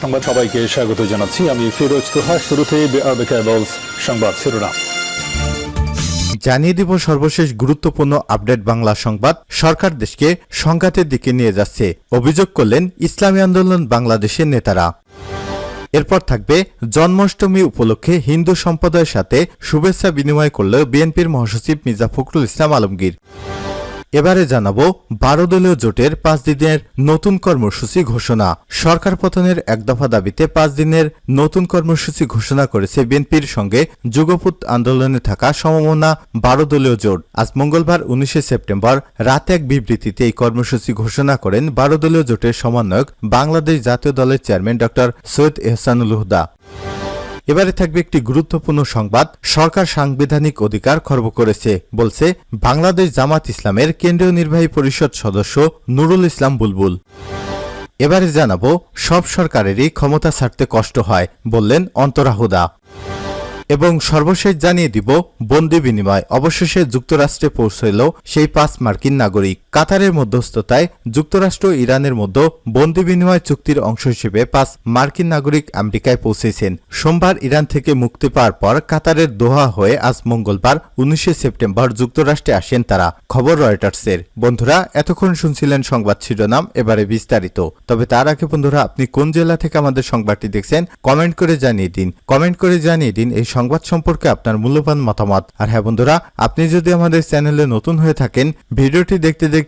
সংবাদ সবাইকে স্বাগত জানাচ্ছি। আমি ফিরোজ তোহা, শুরুতে সংবাদ শিরোনাম। জানিয়ে দিব সর্বশেষ গুরুত্বপূর্ণ আপডেট বাংলা সংবাদ। সরকার দেশকে সংঘাতের দিকে নিয়ে যাচ্ছে। অভিযোগ করলেন ইসলামী আন্দোলন বাংলাদেশের নেতারা। এরপর থাকবে জন্মাষ্টমী উপলক্ষে হিন্দু সম্প্রদায়ের সাথে শুভেচ্ছা বিনিময় করল বিএনপির মহাসচিব মির্জা ফখরুল ইসলাম আলমগীর। এবারে জানাব বারো দলীয় জোটের পাঁচ দিনের নতুন কর্মসূচি ঘোষণা। সরকার পতনের এক দফা দাবিতে পাঁচ দিনের নতুন কর্মসূচি ঘোষণা করেছে বিএনপির সঙ্গে যুগপুত আন্দোলনে থাকা সমমনা বারো দলীয় জোট। আজ মঙ্গলবার উনিশে সেপ্টেম্বর রাতে এক বিবৃতিতে এই কর্মসূচি ঘোষণা করেন বারো দলীয় জোটের সমন্বয়ক বাংলাদেশ জাতীয় দলের চেয়ারম্যান ড সৈয়দ এহসানুল হুদা। এবারে থাকবে একটি গুরুত্বপূর্ণ সংবাদ। সরকার সাংবিধানিক অধিকার খর্ব করেছে, বলছে বাংলাদেশ জামাত ইসলামের কেন্দ্রীয় নির্বাহী পরিষদ সদস্য নুরুল ইসলাম বুলবুল। এবারে জানাব, সব সরকারেরই ক্ষমতা ছাড়তে কষ্ট হয়, বললেন অন্তরাহুদা এবং সর্বশেষ জানিয়ে দিব, বন্দি বিনিময়। অবশেষে যুক্তরাষ্ট্রে পৌঁছল সেই পাঁচ মার্কিন নাগরিক। কাতারের মধ্যস্থতায় যুক্তরাষ্ট্র ইরানের মধ্যে বন্দি বিনিময় চুক্তির অংশ হিসেবে পাঁচ মার্কিন নাগরিক আমেরিকায় পৌঁছেছেন। সোমবার ইরান থেকে মুক্তি পাওয়ার পর কাতারের দোহা হয়ে আজ মঙ্গলবার উনিশে সেপ্টেম্বর যুক্তরাষ্ট্রে আসেন তারা, খবর রয়টার্সের। বন্ধুরা, এতক্ষণ শুনছিলেন সংবাদ শিরোনাম, এবারে বিস্তারিত। তবে তার আগে বন্ধুরা, আপনি কোন জেলা থেকে আমাদের সংবাদটি দেখছেন, কমেন্ট করে জানিয়ে দিন। কমেন্ট করে জানিয়ে দিন এই সংবাদ সম্পর্কে আপনার মূল্যবান মতামত। আর হ্যাঁ বন্ধুরা, আপনি যদি আমাদের চ্যানেলে নতুন হয়ে থাকেন, ভিডিওটি দেখতে দেখতে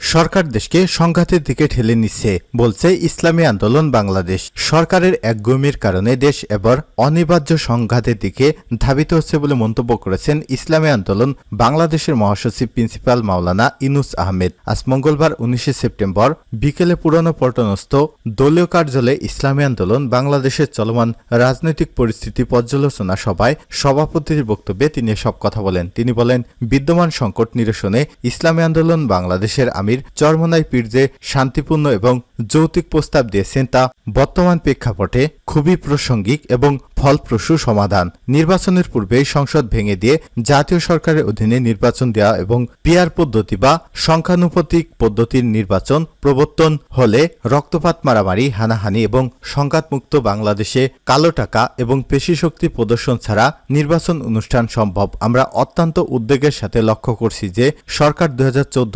সরকার দেশকে সংঘাতের দিকে ঠেলে নিচ্ছে, বলছে ইসলামী আন্দোলন বাংলাদেশ। সরকারের একগুমির কারণে দেশ এবার অনিবার্য সংঘাতের দিকে ধাবিত হচ্ছে বলে মন্তব্য করেছেন ইসলামী আন্দোলন বাংলাদেশের মহাসচিব প্রিন্সিপাল মাওলানা ইনুস আহমেদ। আজ মঙ্গলবার উনিশে সেপ্টেম্বর বিকেলে পুরনো পল্টনস্থ দলীয় কার্যালয়ে ইসলামী আন্দোলন বাংলাদেশের চলমান রাজনৈতিক পরিস্থিতি পর্যালোচনা সভায় সভাপতির বক্তব্যে তিনি সব কথা বলেন। তিনি বলেন, বিদ্যমান সংকট নিরসনে ইসলামী আন্দোলন বাংলাদেশের আমির চরমনাই পীর যে শান্তিপূর্ণ এবং যৌতিক প্রস্তাব দিয়েছেন তা বর্তমান প্রেক্ষাপটে খুবই প্রাসঙ্গিক এবং ফলপ্রসূ সমাধান। নির্বাচনের পূর্বেই সংসদ ভেঙে দিয়ে জাতীয় সরকারের অধীনে নির্বাচন দেওয়া এবং পিয়ার পদ্ধতি বা সংখ্যানুপাতিক পদ্ধতির নির্বাচন প্রবর্তন হলে রক্তপাত মারামারি, হানাহানি এবং সংঘাতমুক্ত বাংলাদেশে কালো টাকা এবং পেশিশক্তি প্রদর্শন ছাড়া নির্বাচন অনুষ্ঠান সম্ভব। আমরা অত্যন্ত উদ্বেগের সাথে লক্ষ্য করছি যে সরকার দু হাজার চোদ্দ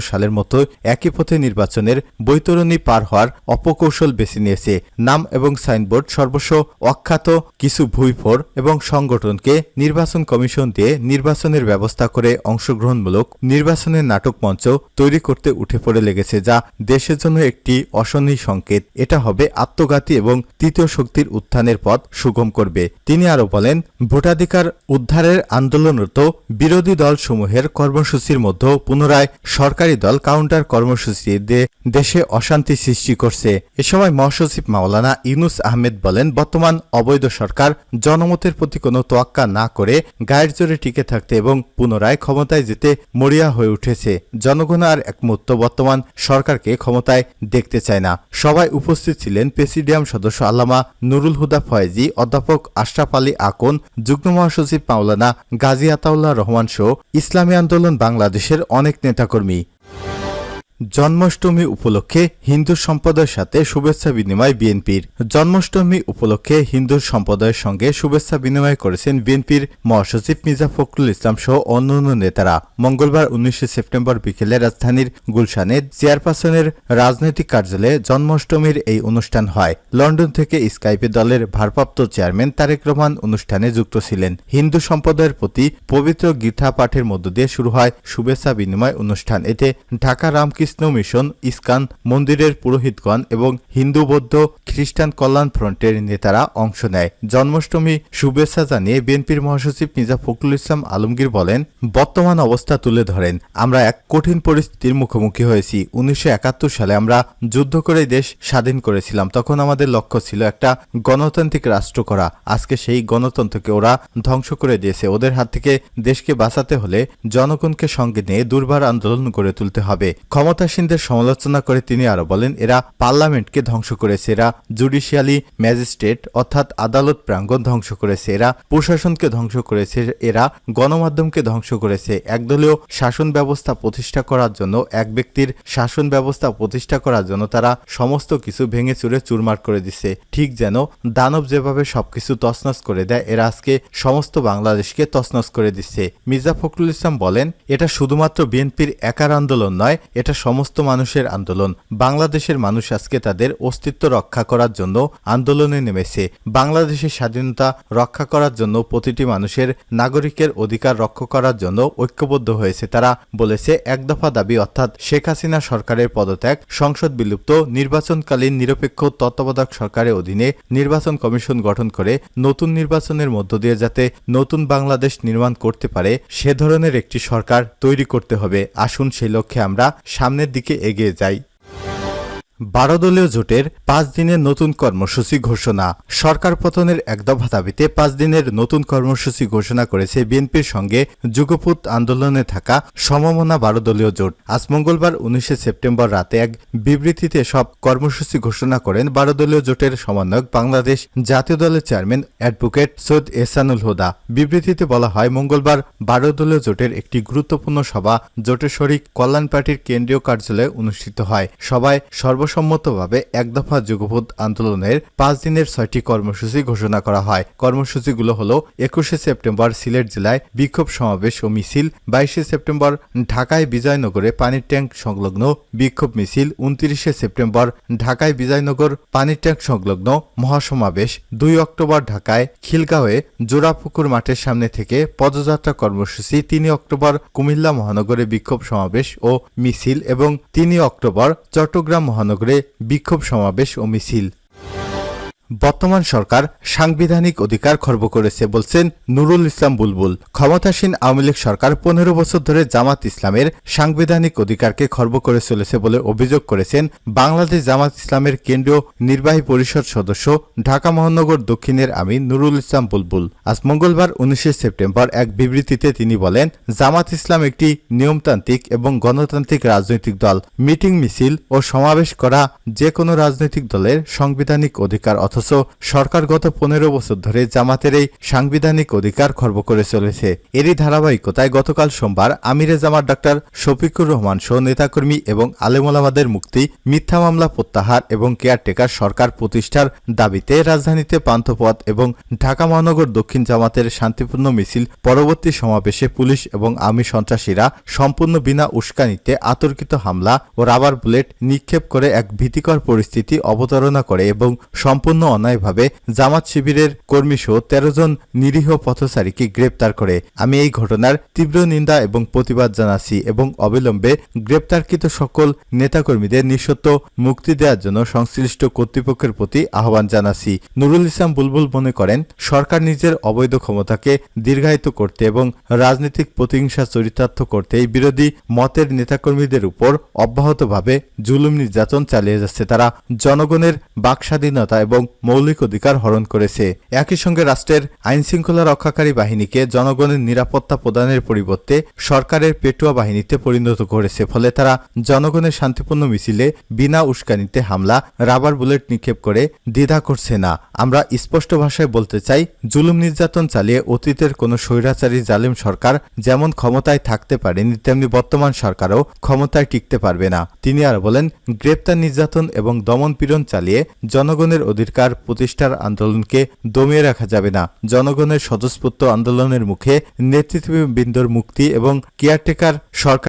সালের মতো একই পথে নির্বাচনের বৈতরণী পার হওয়ার অপকৌশল বেছে নিয়েছে। নাম এবং সাইনবোর্ড সর্বস্ব অখ্যাত কিছু ভুইফোর এবং সংগঠনকে নির্বাচন কমিশন দিয়ে নির্বাচনের ব্যবস্থা করে অংশগ্রহণমূলক নির্বাচনের নাটক মঞ্চ তৈরি করতে উঠে পড়ে লেগেছে, যা দেশের জন্য একটি অশনি সংকেত। এটা হবে আত্মঘাতী এবং তৃতীয় শক্তির উত্থানের পথ সুগম করবে। তিনি আরও বলেন, ভোটাধিকার উদ্ধারের আন্দোলনরত বিরোধী দলসমূহের কর্মসূচির মধ্যে পুনরায় সরকারি দল কাউন্টার কর্মসূচি দিয়ে দেশে অশান্তি সৃষ্টি করছে। এ সময় মহাসচিব মাওলানা ইউনুস আহমেদ বলেন, বর্তমান অবৈধ সরকার জনমতের প্রতি কোনো তোয়াক্কা না করে গায়ের জোরে টিকে থাকতে এবং পুনরায় ক্ষমতায় যেতে মরিয়া হয়ে উঠেছে। জনগণ আর একমুহূর্ত বর্তমান সরকারকে ক্ষমতায় দেখতে চায় না। সবাই উপস্থিত ছিলেন প্রেসিডিয়াম সদস্য আল্লামা নুরুল হুদা ফয়েজি, অধ্যাপক আশরাফ আলী আকন, যুগ্ম মহাসচিব মাওলানা গাজী আতাউল্লাহ রহমান সহ ইসলামী আন্দোলন বাংলাদেশের অনেক নেতাকর্মী। জন্মাষ্টমী উপলক্ষে হিন্দু সম্প্রদায়ের সাথে শুভেচ্ছা বিনিময় বিএনপির। জন্মাষ্টমী উপলক্ষে হিন্দু সম্প্রদায়ের সঙ্গে শুভেচ্ছা বিনিময় করেছেন বিএনপির মহাসচিব মির্জা ফখরুল ইসলাম সহ অন্যান্য নেতারা। মঙ্গলবার উনিশে সেপ্টেম্বর বিকেলে রাজধানীর গুলশানে চেয়ারপারসনের রাজনৈতিক কার্যালয়ে জন্মাষ্টমীর এই অনুষ্ঠান হয়। লন্ডন থেকে স্কাইপে দলের ভারপ্রাপ্ত চেয়ারম্যান তারেক রহমান অনুষ্ঠানে যুক্ত ছিলেন। হিন্দু সম্প্রদায়ের প্রতি পবিত্র গীতা পাঠের মধ্য দিয়ে শুরু হয় শুভেচ্ছা বিনিময় অনুষ্ঠান। এতে ঢাকা রামকৃষ্ণ কৃষ্ণ মিশন, ইস্কান মন্দিরের পুরোহিতগণ এবং হিন্দু, বৌদ্ধ, খ্রিস্টান কল্যাণ ফ্রন্টের নেতারা অংশ নেয়। জন্মাষ্টমী শুভেচ্ছা জানিয়ে বিএনপির মহাসচিব মির্জা ফখরুল ইসলাম আলমগীর বলেন, বর্তমান অবস্থা তুলে ধরেন। আমরা এক কঠিন পরিস্থিতির মুখোমুখি হয়েছি। উনিশশো সালে আমরা যুদ্ধ করে দেশ স্বাধীন করেছিলাম। তখন আমাদের লক্ষ্য ছিল একটা গণতান্ত্রিক রাষ্ট্র করা। আজকে সেই গণতন্ত্রকে ওরা ধ্বংস করে দিয়েছে। ওদের হাত থেকে দেশকে বাঁচাতে হলে জনগণকে সঙ্গে নিয়ে দুর্বার আন্দোলন গড়ে তুলতে হবে। ক্ষমতা ক্ষমতাসীনদের সমালোচনা করে তিনি আরও বলেন, এরা পার্লামেন্টকে ধ্বংস করেছে, এরা জুডিশিয়ালি ম্যাজিস্ট্রেট অর্থাৎ আদালত প্রাঙ্গণ ধ্বংস করেছে, এরা প্রশাসনকে ধ্বংস করেছে, এরা গণমাধ্যমকে ধ্বংস করেছে। একদলীয় শাসন ব্যবস্থা প্রতিষ্ঠা করার জন্য, এক ব্যক্তির শাসন ব্যবস্থা প্রতিষ্ঠা করার জন্য তারা সমস্ত কিছু ভেঙে চুরে চুরমার করে দিচ্ছে ঠিক যেন দানব যেভাবে সবকিছু তছনছ করে দেয়, এরা আজকে সমস্ত বাংলাদেশকে তছনছ করে দিচ্ছে মির্জা ফখরুল ইসলাম বলেন, এটা শুধুমাত্র বিএনপির একার আন্দোলন নয়, এটা সমস্ত মানুষের আন্দোলন। বাংলাদেশের মানুষ আজকে তাদের অস্তিত্ব রক্ষা করার জন্য আন্দোলনে নেমেছে। বাংলাদেশের স্বাধীনতা রক্ষা করার জন্য প্রতিটি মানুষের নাগরিকের অধিকার রক্ষা করার জন্য ঐক্যবদ্ধ হয়েছে তারা, বলেছে এক দফা দাবি, অর্থাৎ শেখ হাসিনা সরকারের পদত্যাগ, সংসদ বিলুপ্ত, নির্বাচনকালীন নিরপেক্ষ তত্ত্বাবধায়ক সরকারের অধীনে নির্বাচন কমিশন গঠন করে নতুন নির্বাচনের মধ্য দিয়ে যাতে নতুন বাংলাদেশ নির্মাণ করতে পারে, সে ধরনের একটি সরকার তৈরি করতে হবে। আসুন সেই লক্ষ্যে আমরা সামনের দিকে এগিয়ে যাই। বারো দলীয় জোটের পাঁচ দিনের নতুন কর্মসূচি ঘোষণা। সরকার পতনের এক দফা দাবিতে পাঁচ দিনের নতুন কর্মসূচি ঘোষণা করেছে বিএনপির সঙ্গে যুগপুত আন্দোলনে থাকা সমমনা বারো দলীয় জোট। আজ মঙ্গলবার উনিশে সেপ্টেম্বর রাতে এক বিবৃতিতে সব কর্মসূচি ঘোষণা করেন বারো দলীয় জোটের সমন্বয়ক বাংলাদেশ জাতীয় দলের চেয়ারম্যান অ্যাডভোকেট সৈয়দ এহসানুল হুদা। বিবৃতিতে বলা হয়, মঙ্গলবার বারো দলীয় জোটের একটি গুরুত্বপূর্ণ সভা জোটের শরিক কল্যাণ পার্টির কেন্দ্রীয় কার্যালয়ে অনুষ্ঠিত হয়। সভায় সর্বসম্মতভাবে এক দফা যুগপথ আন্দোলনের পাঁচ দিনের ছয়টি কর্মসূচি ঘোষণা করা হয়। কর্মসূচিগুলো হল একুশে সেপ্টেম্বর সিলেট জেলায় বিক্ষোভ সমাবেশ ও মিছিল, বাইশে সেপ্টেম্বর ঢাকায় বিজয়নগরে পানির ট্যাঙ্ক সংলগ্ন বিক্ষোভ মিছিল, উনত্রিশে সেপ্টেম্বর ঢাকায় বিজয়নগর পানির ট্যাঙ্ক সংলগ্ন মহাসমাবেশ, দুই অক্টোবর ঢাকায় খিলগাঁওয়ে জোড়াপুকুর মাঠের সামনে থেকে পদযাত্রা কর্মসূচি তিনই অক্টোবর কুমিল্লা মহানগরে বিক্ষোভ সমাবেশ ও মিছিল এবং তিনই অক্টোবর চট্টগ্রাম মহানগরে বিক্ষোভ সমাবেশ ও মিছিল। বর্তমান সরকার সাংবিধানিক অধিকার খর্ব করেছে বলছেন নুরুল ইসলাম বুলবুল। ক্ষমতাসীন আওয়ামী লীগ সরকার পনেরো বছর ধরে জামাত ইসলামের সাংবিধানিক অধিকারকে খর্ব করে চলেছে বলে অভিযোগ করেছেন বাংলাদেশ জামাত ইসলামের কেন্দ্রীয় নির্বাহী পরিষদ সদস্য ঢাকা মহানগর দক্ষিণের আমির নুরুল ইসলাম বুলবুল। আজ মঙ্গলবার উনিশে সেপ্টেম্বর এক বিবৃতিতে তিনি বলেন, জামাত ইসলাম একটি নিয়মতান্ত্রিক এবং গণতান্ত্রিক রাজনৈতিক দল। মিটিং মিছিল ও সমাবেশ করা যে কোনো রাজনৈতিক দলের সাংবিধানিক অধিকার অথচ সরকার গত পনেরো বছর ধরে জামাতের এই সাংবিধানিক অধিকার খর্ব করে চলেছে। এরই ধারাবাহিকতায় গতকাল সোমবার আমিরে জামাত ডাক্তার শফিকুর রহমান সহ নেতাকর্মী এবং আলেমোলামাদের মুক্তি, মিথ্যা মামলা প্রত্যাহার এবং কেয়ারটেকার সরকার প্রতিষ্ঠার দাবিতে রাজধানীতে পান্থপথ এবং ঢাকা মহানগর দক্ষিণ জামাতের শান্তিপূর্ণ মিছিল, পরবর্তী সমাবেশে পুলিশ এবং আমি সন্ত্রাসীরা সম্পূর্ণ বিনা উস্কানিতে আতর্কিত হামলা ও রাবার বুলেট নিক্ষেপ করে এক ভীতিকর পরিস্থিতি অবতারণা করে এবং সম্পূর্ণ অন্যায়ভাবে জামাত শিবিরের কর্মীসহ তেরো জন নিরীহ পথচারীকে গ্রেপ্তার করে। আমি এই ঘটনার তীব্র নিন্দা এবং প্রতিবাদ জানাচ্ছি এবং অবিলম্বে গ্রেপ্তারকৃত সকল নেতাকর্মীদের নিঃসত্ব মুক্তি দেওয়ার জন্য সংশ্লিষ্ট কর্তৃপক্ষের প্রতি আহ্বান জানাচ্ছি। নুরুল ইসলাম বুলবুল মনে করেন, সরকার নিজের অবৈধ ক্ষমতাকে দীর্ঘায়িত করতে এবং রাজনৈতিক প্রতিহিংসা চরিতার্থ করতে এই বিরোধী মতের নেতাকর্মীদের উপর অব্যাহতভাবে জুলুম নির্যাতন চালিয়ে যাচ্ছে। তারা জনগণের বাক স্বাধীনতা এবং মৌলিক অধিকার হরণ করেছে। একই সঙ্গে রাষ্ট্রের আইন শৃঙ্খলা রক্ষাকারী বাহিনীকে জনগণের নিরাপত্তা প্রদানের পরিবর্তে সরকারের পেটুয়া বাহিনীতে পরিণত করেছে। ফলে তারা জনগণের শান্তিপূর্ণ মিছিলে বিনা উস্কানিতে হামলা, রাবার বুলেট নিক্ষেপ করে দ্বিধা করছে না। আমরা স্পষ্ট ভাষায় বলতে চাই, জুলুম নির্যাতন চালিয়ে অতীতের কোনো স্বৈরাচারী জালিম সরকার যেমন ক্ষমতায় থাকতে পারেনি, তেমনি বর্তমান সরকারও ক্ষমতায় টিকতে পারবে না। তিনি আর বলেন, গ্রেপ্তার নির্যাতন এবং দমন পীড়ন চালিয়ে জনগণের অধিকার প্রতিষ্ঠার আন্দোলনকে দমিয়ে রাখা যাবে না। জনগণের স্বতঃস্ফূর্ত আন্দোলনের মুখে নেতৃত্ববৃন্দর মুক্তি এবং কেয়ারটেকার সরকার